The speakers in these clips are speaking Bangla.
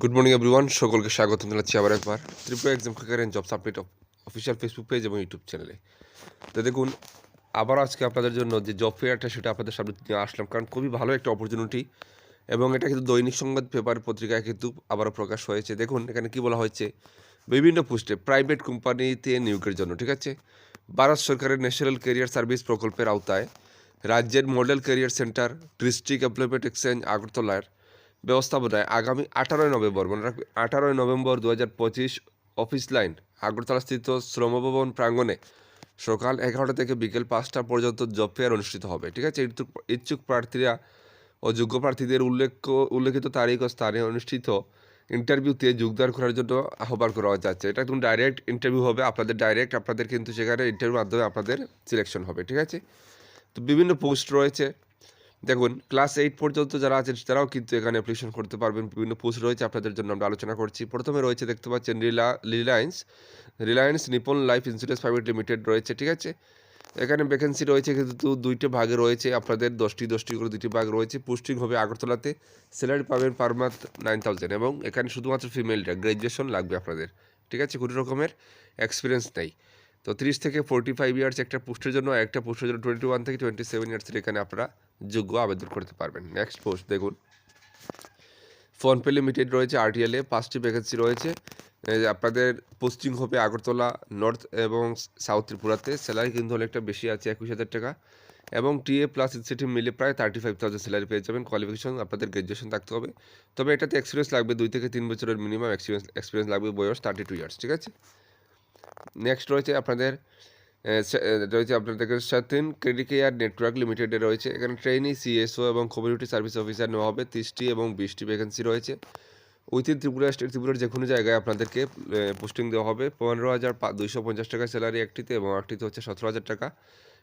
গুড মর্নিং এভরিওয়ান সকলকে স্বাগত জানাচ্ছি আবার একবার। Tripura exam cracker and job submit official Facebook page এবং ইউটিউব চ্যানেলে তো দেখুন, আবার আজকে আপনাদের জন্য যে জব ফেয়ারটা সেটা আপনাদের সামনে নিয়ে আসলাম, কারণ খুবই ভালো একটা অপরচুনিটি এবং এটা কিন্তু দৈনিক সংবাদ পেপার পত্রিকায় কিন্তু আবারও প্রকাশ হয়েছে। দেখুন, এখানে কি বলা হয়েছে? বিভিন্ন পোস্টে প্রাইভেট কোম্পানিতে নিয়োগের জন্য, ঠিক আছে? ভারত সরকারের ন্যাশনাল ক্যারিয়ার সার্ভিস প্রকল্পের আওতায়, রাজ্যের model career centre district employment exchange আগরতলার ব্যবস্থাপনায় আগামী আঠারোই নভেম্বর, মনে রাখবে, আঠারোই নভেম্বর দু হাজার পঁচিশ অফিস লাইন আগরতলাস্থিত শ্রমভবন প্রাঙ্গণে সকাল এগারোটা থেকে বিকেল পাঁচটা পর্যন্ত জব ফেয়ার অনুষ্ঠিত হবে, ঠিক আছে? ইচ্ছুক ইচ্ছুক প্রার্থীরা ও যোগ্য প্রার্থীদের উল্লেখ উল্লেখিত তারিখ ও স্থানে অনুষ্ঠিত ইন্টারভিউতে যোগদান করার জন্য আহ্বান করা যাচ্ছে। এটা একদম ডাইরেক্ট ইন্টারভিউ হবে, আপনাদের ডাইরেক্ট আপনাদের কিন্তু সেখানে ইন্টারভিউর মাধ্যমে আপনাদের সিলেকশন হবে, ঠিক আছে? তো বিভিন্ন পোস্ট রয়েছে দেখুন ক্লাস এইট পর্যন্ত যারা আছেন, তারাও কিন্তু এখানে অ্যাপ্লিকেশন করতে পারবেন। বিভিন্ন পোস্ট রয়েছে আপনাদের জন্য, আমরা আলোচনা করছি। প্রথমে রয়েছে, দেখতে পাচ্ছেন Rila Reliance Reliance Nippon life insurance private limited রয়েছে, ঠিক আছে? এখানে ভ্যাকেন্সি রয়েছে কিন্তু দুইটি ভাগে রয়েছে, আপনাদের দশটি দশটি করে দুটি ভাগ রয়েছে। পোস্টিং হবে আগরতলাতে স্যালারি পাবেন পার মান্থ নাইন থাউজেন্ড এবং এখানে শুধুমাত্র ফিমেলটা গ্র্যাজুয়েশন লাগবে আপনাদের, ঠিক আছে? কোনো রকমের এক্সপিরিয়েন্স নেই। তো তিরিশ থেকে ফোর্টি ফাইভ ইয়ার্স একটা পোস্টের জন্য, একটা পোস্টের জন্য টোয়েন্টি ওয়ান থেকে টোয়েন্টি সেভেন ইয়ার্সের এখানে আপনারা যোগ্য আবেদন করতে পারবেন। নেক্সট পোস্ট দেখুন। ফোনপে লিমিটেড রয়েছে আরটিএলে পাঁচটি ভ্যাকেন্সি রয়েছে। আপনাদের পোস্টিং হবে আগরতলা নর্থ এবং সাউথ ত্রিপুরাতে। স্যালারি কিন্তু অনেকটা বেশি আছে, একুশ হাজার টাকা। এবং টিএ প্লাস ইনসেটিভ মিলে প্রায় থার্টি ফাইভ থাউজেন্ড স্যালারি পেয়ে যাবেন। কোয়ালিফিকেশন আপনাদের গ্র্যাজুয়েশন থাকতে হবে। তবে এটাতে এক্সপিরিয়েন্স লাগবে, দুই থেকে তিন বছরের মিনিমাম এক্সপিরিয়েন্স এক্সপিরিয়েন্স লাগবে বয়স থার্টি টু ইয়ার্স ঠিক আছে? নেক্সট রয়েছে আপনাদের রয়েছে আপনাদের সাথিন ক্রেডিট কেয়ার নেটওয়ার্ক লিমিটেডে রয়েছে। এখানে ট্রেনি সিএসও এবং কমিউনিটি সার্ভিস অফিসার নেওয়া হবে। তিরিশটি এবং বিশটি ভ্যাকেন্সি রয়েছে। উইথিন ত্রিপুরা স্টেট, ত্রিপুরার যে কোনো জায়গায় আপনাদেরকে পোস্টিং দেওয়া হবে। পনেরো হাজার দুইশো পঞ্চাশ টাকা স্যালারি একটিতে এবং একটিতে হচ্ছে সতেরো হাজার টাকা।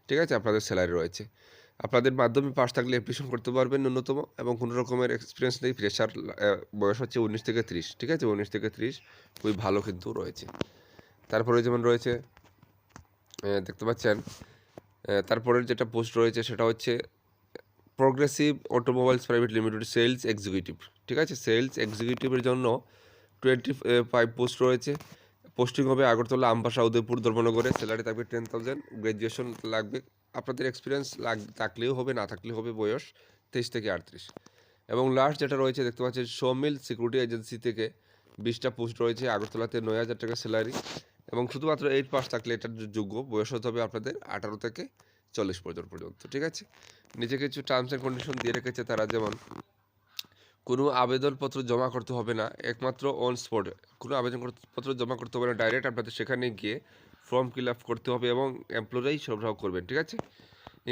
ঠিক আছে, আপনাদের স্যালারি রয়েছে। আপনাদের মাধ্যমে পাস থাকলে অ্যাপ্লিকেশন করতে পারবেন ন্যূনতম এবং কোনো রকমের এক্সপিরিয়েন্স নেই। ফ্রেশার বয়স হচ্ছে উনিশ থেকে ত্রিশ। ঠিক আছে, উনিশ থেকে ত্রিশ, খুবই ভালো কিন্তু রয়েছে। তারপরে যেমন রয়েছে দেখতে পাচ্ছেন তারপরের যেটা পোস্ট রয়েছে সেটা হচ্ছে progressive automobiles private limited sales executive ঠিক আছে? সেলস এক্সিকিউটিভের জন্য টোয়েন্টি ফাইভ পোস্ট রয়েছে। পোস্টিং হবে আগরতলা আমবাসা উদয়পুর, ধর্মনগরে। স্যালারি থাকবে টেন থাউজেন্ড গ্র্যাজুয়েশন লাগবে, আপনাদের এক্সপিরিয়েন্স লাগ, থাকলেও হবে, না থাকলেও হবে বয়স তেইশ থেকে আটত্রিশ। এবং লাস্ট যেটা রয়েছে, দেখতে পাচ্ছেন সোমিল সিকিউরিটি এজেন্সি থেকে বিশটা পোস্ট রয়েছে, আগরতলাতে নয় হাজার টাকা স্যালারি এবং শুধুমাত্র এইট পাস থাকলে এটার যোগ্য বয়স হতে হবে আপনাদের আঠারো থেকে চল্লিশ বছর পর্যন্ত, ঠিক আছে? নিচে কিছু টার্মস অ্যান্ড কন্ডিশন দিয়ে রেখেছে তারা, যেমন কোনো আবেদনপত্র জমা করতে হবে না, একমাত্র অন স্পট কোনো আবেদনপত্র জমা করতে হবে না ডাইরেক্ট আপনাদের সেখানে গিয়ে ফর্ম ফিল আপ করতে হবে এবং এমপ্লয়ারাই সরবরাহ করবেন, ঠিক আছে?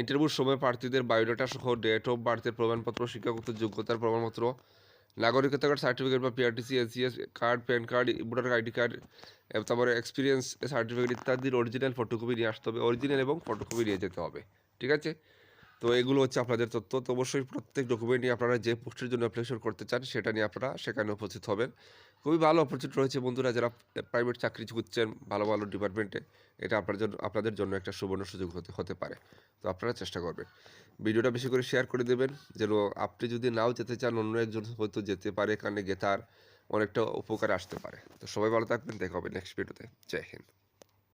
ইন্টারভিউর সময় প্রার্থীদের বায়োডাটা সহ ডেট অফ বার্থের প্রমাণপত্র, শিক্ষাগত যোগ্যতার প্রমাণপত্র নাগরিকতা কার্ড সার্টিফিকেট বা PRTC ACS card PAN card voter ID card তারপরে এক্সপিরিয়েন্স সার্টিফিকেট ইত্যাদির অরিজিনাল ফটোকপি নিয়ে আসতে হবে। অরিজিনাল এবং ফটোকপি নিয়ে যেতে হবে। ঠিক আছে? তো এগুলো হচ্ছে আপনাদের তথ্য। তো অবশ্যই প্রত্যেক ডকুমেন্ট নিয়ে আপনারা যে পোস্টের জন্য অ্যাপ্লিকেশন করতে চান, সেটা নিয়ে আপনারা সেখানে উপস্থিত হবেন। খুবই ভালো অপরচুনিটি রয়েছে বন্ধুরা, যারা প্রাইভেট চাকরি খুঁজছেন ভালো ভালো ডিপার্টমেন্টে এটা আপনার জন্য, আপনাদের জন্য একটা সুবর্ণ সুযোগ হতে হতে পারে। তো আপনারা চেষ্টা করবেন। ভিডিওটা বেশি করে শেয়ার করে দেবেন, যেন আপনি যদি নাও যেতে চান, অন্য একজন হয়তো যেতে পারে, কারণে গিয়ে তার অনেকটা উপকার আসতে পারে। তো সবাই ভালো থাকবেন, দেখা হবে নেক্সট ভিডিওতে জয় হিন্দ।